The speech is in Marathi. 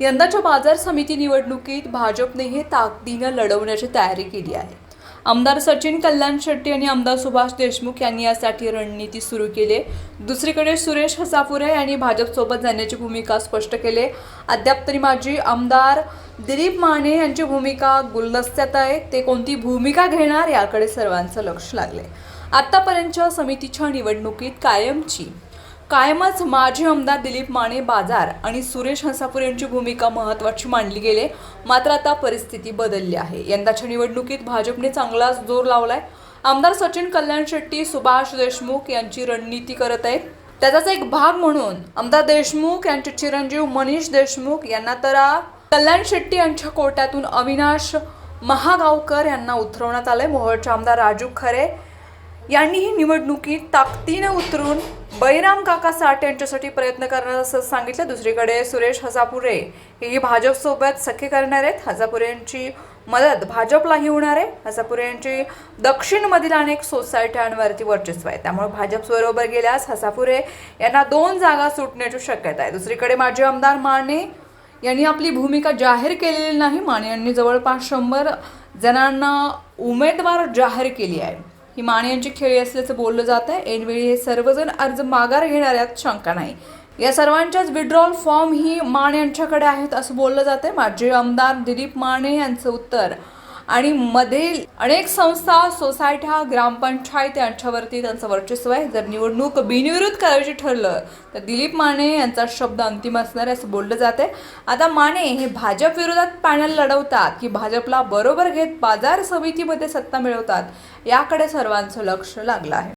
यंदाच्या बाजार समिती निवडणुकीत भाजपने हे ताकदीनं लढवण्याची तयारी केली आहे. आमदार सचिन कल्याण शेट्टी आणि आमदार सुभाष देशमुख यांनी यासाठी रणनीती सुरू केली. दुसरीकडे सुरेश हसापुरे यांनी भाजपसोबत जाण्याची भूमिका स्पष्ट केली. अद्याप तरी माजी आमदार दिलीप माने यांची भूमिका गुलदस्त्यात आहे. ते कोणती भूमिका घेणार याकडे सर्वांचं लक्ष लागले आतापर्यंतच्या समितीच्या निवडणुकीत कायमची कायमच माजी आमदार दिलीप माने बाजार आणि सुरेश हंसापूर यांची भूमिका महत्त्वाची मांडली गेली. मात्र आता परिस्थिती बदलली आहे. यंदाच्या निवडणुकीत भाजपने चांगलाच जोर लावलाय. आमदार सचिन कल्याण शेट्टी सुभाष देशमुख यांची रणनीती करत आहेत. त्याचाच एक भाग म्हणून आमदार देशमुख यांचे चिरंजीव मनीष देशमुख यांना तर कल्याण शेट्टी यांच्या कोट्यातून अविनाश महागावकर यांना उतरवण्यात आलंय. मोहोळचे आमदार राजू खरे यांनीही निवडणुकीत ताकदीनं उतरून बैराम काका साठ यांच्यासाठी प्रयत्न करणार असं सांगितलं. दुसरीकडे सुरेश हजापुरे हेही भाजपसोबत सख्य करणार आहेत. हजापुरे यांची मदत भाजपलाही होणार आहे. हजापुरे यांची दक्षिणमधील अनेक सोसायट्यांवरती वर्चस्व आहे. त्यामुळे भाजपबरोबर गेल्यास हसापुरे यांना दोन जागा सुटण्याची शक्यता आहे. दुसरीकडे माजी आमदार माने यांनी आपली भूमिका जाहीर केलेली नाही. माने यांनी जवळपास शंभर जणांना उमेदवार जाहीर केली आहे. ही माने यांची खेळी असल्याचं बोललं जात आहे. ऐनवेळी हे सर्वजण अर्ज माघार घेणाऱ्यात शंका नाही. या सर्वांच्याच विड्रॉल फॉर्म ही माने यांच्याकडे आहेत असं बोललं जाते माजी आमदार दिलीप माने यांचं उत्तर आणि मधील अनेक संस्था सोसायट्या ग्रामपंचायत यांच्यावरती त्यांचं वर्चस्व आहे. जर निवडणूक बिनविरोध करायची ठरलं तर दिलीप माने यांचा शब्द अंतिम असणार आहे असं बोललं जाते आता माने हे भाजप विरोधात पॅनल लढवतात की भाजपला बरोबर घेत बाजार समितीमध्ये सत्ता मिळवतात याकडे सर्वांचं लक्ष लागलं आहे.